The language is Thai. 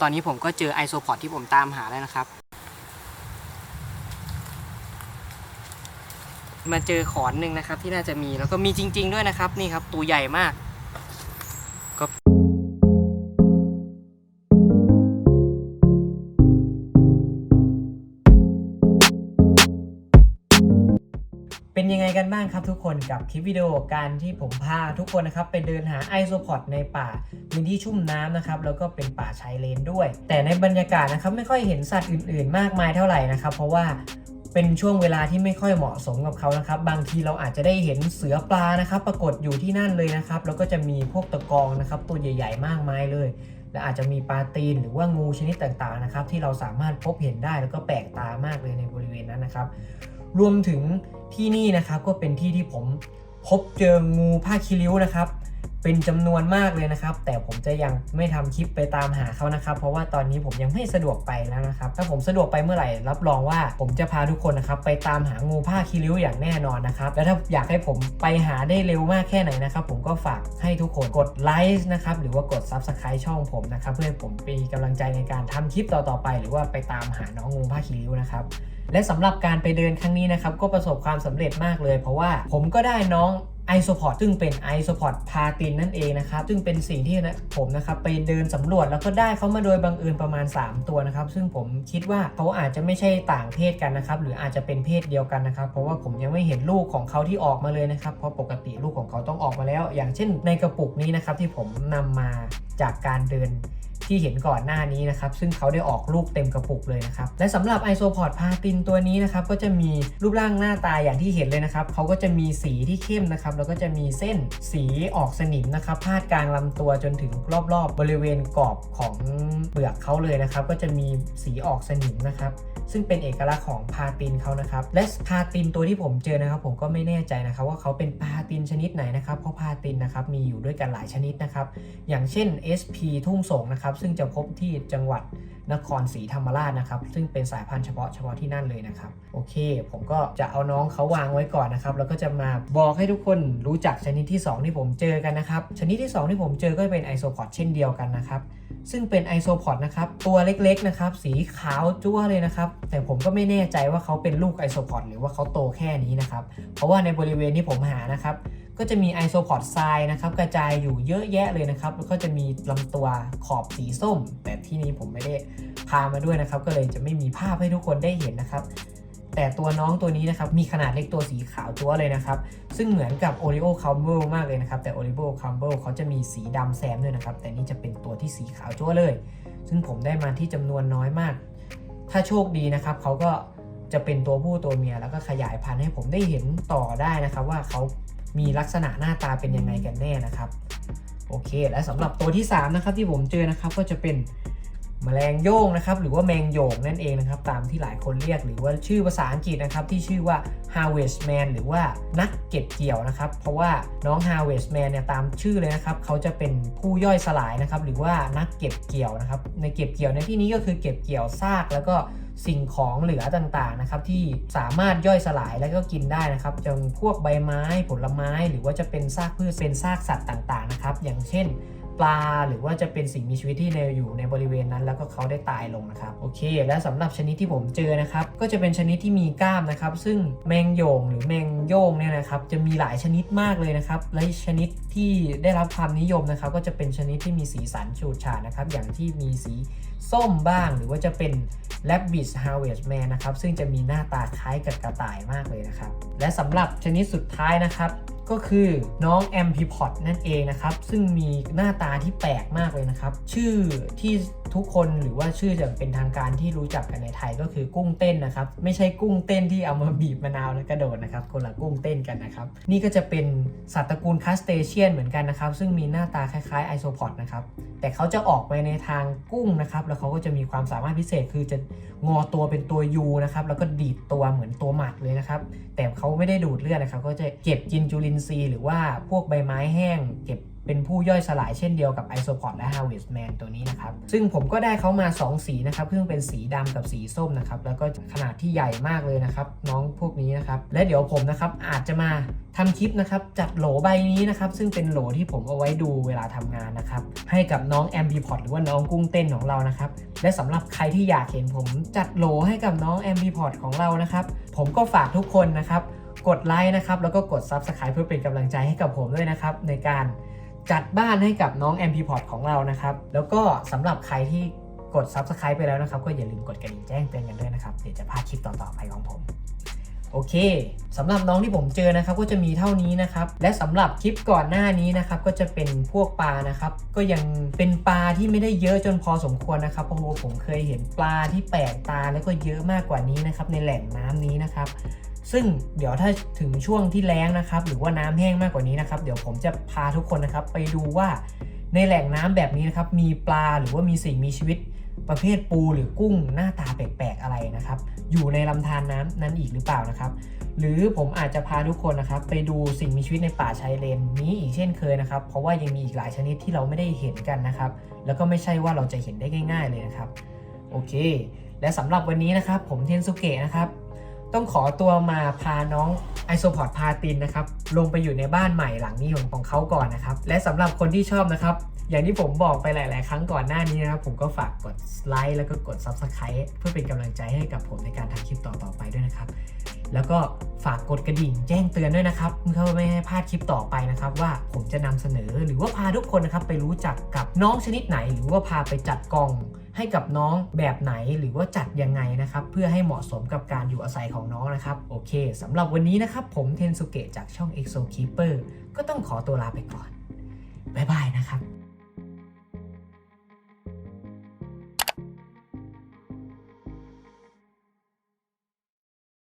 ตอนนี้ผมก็เจอไอโซพอร์ที่ผมตามหาแล้วนะครับ มาเจอขอนหนึ่งนะครับที่น่าจะมีแล้วก็มีจริง ๆ ด้วยนะครับนี่ครับตัวใหญ่มาก กันบ้างครับทุกคนกับคลิปวิดีโอการที่ผมพาทุกคนนะครับไปเดินหาไอโซพอดในป่าพื้นที่ชุ่มน้ำนะครับแล้วก็เป็นป่าชายเลนด้วย แต่ในบรรยากาศนะครับไม่ค่อยเห็นสัตว์อื่น ๆ มากมายเท่าไหร่นะครับ เพราะว่าเป็นช่วงเวลาที่ไม่ค่อยเหมาะสมกับเขานะครับ บางทีเราอาจจะได้เห็นเสือปลานะครับ ปรากฏอยู่ที่นั่นเลยนะครับ แล้วก็จะมีพวกตะกองนะครับ ตัวใหญ่ ๆ มากมายเลย และอาจจะมีปลาตีนหรือว่างูชนิดต่างๆนะครับ ที่เราสามารถพบเห็นได้แล้วก็แปลกตามากเลยในบริเวณนั้นนะครับ รวมถึงที่นี่นะครับก็เป็นที่ที่ผมพบเจองูผ้าคิริ้วนะครับ เป็นจำนวนมากเลยนะครับ แต่ผมจะยังไม่ทำคลิปไปตามหาเขานะครับ เพราะว่าตอนนี้ผมยังไม่สะดวกไปแล้วนะครับ ถ้าผมสะดวกไปเมื่อไหร่ รับรองว่าผมจะพาทุกคนนะครับไปตามหางูผ้าคีริ้วอย่างแน่นอนนะครับแล้วถ้าอยากให้ผมไปหาได้เร็วมากแค่ไหนนะครับ ผมก็ฝากให้ทุกคนกดไลค์นะครับหรือว่ากด Subscribe ช่องผมนะครับ เพื่อผมมีกำลังใจในการทำคลิปต่อๆไป หรือว่าไปตามหาน้องงูผ้าคีริ้วนะครับและสำหรับการไปเดินครั้งนี้นะครับก็ประสบความสำเร็จมากเลย เพราะว่าผมก็ได้น้อง ไอโซพอดซึ่งเป็นไอโซพอดพาตินนั่นเองนะครับ ซึ่งเป็นสิ่งที่นะผมนะครับไปเดินสำรวจแล้วก็ได้เขามาโดยบังเอิญประมาณ 3 ตัวนะครับ ซึ่งผมคิดว่าเขาอาจจะไม่ใช่ต่างเพศกันนะครับ หรืออาจจะเป็นเพศเดียวกันนะครับ เพราะว่าผมยังไม่เห็นลูกของเขาที่ออกมาเลยนะครับ เพราะปกติลูกของเขาต้องออกมาแล้ว อย่างเช่น ในกระปุกนี้นะครับที่ผมนำมาจากการเดิน ที่เห็นก่อนหน้านี้นะครับ ซึ่งเขาได้ออกลูกเต็มกระปุกเลยนะครับ และสำหรับไอโซพอดพาตินตัวนี้นะครับ ก็จะมีรูปร่างหน้าตาอย่างที่เห็นเลยนะครับ เขาก็จะมีสีที่เข้มนะครับ แล้วก็จะมีเส้นสีออกสนิมนะครับ พาดกลางลำตัวจนถึงรอบๆบริเวณกรอบของเปลือกเขาเลยนะครับ ก็จะมีสีออกสนิมนะครับ ซึ่งเป็นเอกลักษณ์ของพาตินเขานะครับ และพาตินตัวที่ผมเจอนะครับ ผมก็ไม่แน่ใจนะครับ ว่าเขาเป็นพาตินชนิดไหนนะครับ เพราะพาตินนะครับมีอยู่ด้วยกันหลายชนิดนะครับ อย่างเช่น SP ทุ่งสงนะครับซึ่งจะพบที่จังหวัดนครศรีธรรมราชนะครับ ซึ่งเป็นสายพันธุ์เฉพาะเฉพาะที่นั่นเลยนะครับ โอเค ผมก็จะเอาน้องเขาวางไว้ก่อนนะครับ แล้วก็จะมาบอกให้ทุกคนรู้จักชนิดที่ 2 ที่ผมเจอกันนะครับ ชนิดที่ 2 ที่ผมเจอก็เป็นไอโซพอดเช่นเดียวกันนะครับ ซึ่งเป็นไอโซพอดนะครับ ตัวเล็กๆนะครับ สีขาวจั้วเลยนะครับ แต่ผมก็ไม่แน่ใจว่าเขาเป็นลูกไอโซพอดหรือว่าเขาโตแค่นี้นะครับ เพราะว่าในบริเวณที่ผมหานะครับ ก็จะมีไอโซพอดทรายนะครับกระจายอยู่เยอะแยะเลยนะครับแล้วก็จะมีลำตัวขอบสีส้ม แต่ที่นี้ผมไม่ได้พามาด้วยนะครับ ก็เลยจะไม่มีภาพให้ทุกคนได้เห็นนะครับ แต่ตัวน้องตัวนี้นะครับมีขนาดเล็กตัวสีขาวจั๊วเลยนะครับ ซึ่งเหมือนกับ Oreo Crumble มากเลยนะครับ แต่ Oreo Crumble เขาจะมีสีดำแซมด้วยนะครับ แต่นี่จะเป็นตัวที่สีขาวจั๊วเลย ซึ่งผมได้มาที่จำนวนน้อยมาก ถ้าโชคดีนะครับเขาก็จะเป็นตัวผู้ตัวเมียแล้วก็ขยายพันธุ์ให้ผมได้เห็นต่อได้นะครับ ว่าเขา มีลักษณะหน้าตาเป็นยังไงกันแน่นะครับโอเค และสำหรับตัวที่3นะครับที่ผมเจอนะครับก็จะเป็นแมลงโยงนะครับหรือว่าแมงโยงนั่นเองนะครับตามที่หลายคนเรียกหรือว่าชื่อภาษาอังกฤษนะครับที่ชื่อว่า harvestman หรือว่านักเก็บเกี่ยวนะครับเพราะว่าน้อง harvestman เนี่ยตามชื่อเลยนะครับเขาจะเป็นผู้ย่อยสลายนะครับหรือว่านักเก็บเกี่ยวนะครับในเก็บเกี่ยวในที่นี้ก็คือเก็บเกี่ยวซากแล้วก็ สิ่งของเหลือต่างๆนะครับที่สามารถย่อยสลายแล้วก็กินได้นะครับจงพวกใบไม้ผลไม้ หรือว่าจะเป็นซากพืชเป็นซากสัตว์ต่างๆนะครับอย่างเช่น ปลา หรือว่าจะเป็นสิ่งมีชีวิตที่ในอยู่ในบริเวณนั้น แล้วก็เขาได้ตายลงนะครับโอเค และสำหรับชนิดที่ผมเจอนะครับก็จะเป็นชนิดที่มีกล้ามนะครับ ซึ่งแมงโยงหรือแมงโยงเนี่ยนะครับจะมีหลายชนิดมากเลยนะครับและชนิดที่ได้รับความนิยมนะครับ ก็จะเป็นชนิดที่มีสีสันฉูดฉาดนะครับ อย่างที่มีสีส้มบ้าง หรือว่าจะเป็น Rabbit Harvest Man นะครับซึ่งจะมีหน้าตาคล้ายกับกระต่ายมากเลยนะครับและสำหรับชนิดสุดท้ายนะครับ ก็คือน้อง a m p i p o d นั่นเองนะครับ ซึ่งมีหน้าตาที่แปลกมากเลยนะครับ ชื่อที่ทุกคนหรือว่าชื่ออย่างเป็นทางการที่รู้จักกันในไทยก็คือกุ้งเต้นนะครับ ไม่ใช่กุ้งเต้นที่เอามาบีบมะนาวแล้วกระโดดนะครับ คนละกุ้งเต้นกันนะครับ นี่ก็จะเป็นสัตว์ตระกูลคัสเตเชียนเหมือนกันนะครับ ซึ่งมีหน้าตาคล้ายๆไอโซพอดนะครับ แต่เขาจะออกไปในทางกุ้งนะครับ แล้วเขาก็จะมีความสามารถพิเศษคือจะงอตัวเป็นตัวยูนะครับ แล้วก็ดีดตัวเหมือนตัวหมัดเลยนะครับ แต่เขาไม่ได้ดูดเลือดนะครับ ก็จะเก็บกินจุลินทรีย์หรือว่าพวกใบไม้แห้ง เก็บ เป็นผู้ย่อยสลายเช่นเดียวกับ Isopod และ Harvest Man ตัวนี้นะครับ ซึ่งผมก็ได้เขามา 2 สีนะครับซึ่งเป็นสีดำกับสีส้มนะครับ แล้วก็ขนาดที่ใหญ่มากเลยนะครับ น้องพวกนี้นะครับ และเดี๋ยวผมนะครับอาจจะมาทำคลิปนะครับจัดโหลใบนี้นะครับซึ่งเป็นโหลที่ผมเอาไว้ดูเวลาทำงานนะครับให้กับน้อง a m b i p o d หรือว่าน้องกุ้งเต้นของเรานะครับและสำหรับใครที่อยากเห็นผมจัดโหลให้กับน้อง a m b i p o d ของเรานะครับผมก็ฝากทุกคนนะครับกดไลค์นะครับแล้วก็กด Subscribe เพื่อเป็นกำลังใจให้กับผมด้วยนะครับในการ จัดบ้านให้กับน้อง m p p o d ของเรานะครับ แล้วก็สำหรับใครที่กด Subscribe ไปแล้วนะครับ ก็อย่าลืมกดกระดิ่งแจ้งเตือนกันด้วยนะครับ เดี๋ยวจะพลาดคลิปต่อๆไปของผม โอเคสำหรับน้องที่ผมเจอนะครับก็จะมีเท่านี้นะครับ และสำหรับคลิปก่อนหน้านี้นะครับก็จะเป็นพวกปลานะครับ ก็ยังเป็นปลาที่ไม่ได้เยอะจนพอสมควรนะครับเพราะว่าผมเคยเห็นปลาที่แปลกตาแล้วก็เยอะมากกว่านี้นะครับในแหล่งน้ำนี้นะครับซึ่งเดี๋ยวถ้าถึงช่วงที่แล้งนะครับ หรือว่าน้ำแห้งมากกว่านี้นะครับ เดี๋ยวผมจะพาทุกคนนะครับ ไปดูว่าในแหล่งน้ำแบบนี้นะครับมีปลาหรือว่ามีสิ่งมีชีวิต ประเภทปูหรือกุ้งหน้าตาแปลกๆอะไรนะครับ อยู่ในลำธารน้ำนั้นอีกหรือเปล่านะครับ หรือผมอาจจะพาทุกคนนะครับ ไปดูสิ่งมีชีวิตในป่าชายเลนนี้อีกเช่นเคยนะครับ เพราะว่ายังมีอีกหลายชนิดที่เราไม่ได้เห็นกันนะครับ แล้วก็ไม่ใช่ว่าเราจะเห็นได้ง่าย ๆ เลยนะครับ โอเค และสำหรับวันนี้นะครับ ผมเทนสุเกะนะครับ ต้องขอตัวมาพาน้องไอโซพอดพาตินนะครับลงไปอยู่ในบ้านใหม่หลังนี้ของของเขาก่อนนะครับ และสำหรับคนที่ชอบนะครับ อย่างที่ผมบอกไปหลาย ๆ ครั้งก่อนหน้านี้นะครับ ผมก็ฝากกดไลค์แล้วก็กด Subscribe เพื่อเป็นกำลังใจให้กับผมในการทำคลิปต่อๆไปด้วยนะครับ แล้วก็ฝากกดกระดิ่งแจ้งเตือนด้วยนะครับเพื่อไม่ให้พลาดคลิปต่อไปนะครับ ว่าผมจะนำเสนอหรือว่าพาทุกคนนะครับไปรู้จักกับน้องชนิดไหน หรือว่าพาไปจัดกล่อง ให้กับน้องแบบไหนหรือว่าจัดยังไงนะครับ เพื่อให้เหมาะสมกับการอยู่อาศัยของน้องนะครับ โอเคสำหรับวันนี้นะครับ ผมเทนสุเกะจากช่อง EXO Keeper ก็ต้องขอตัวลาไปก่อน บ๊ายบายนะครับ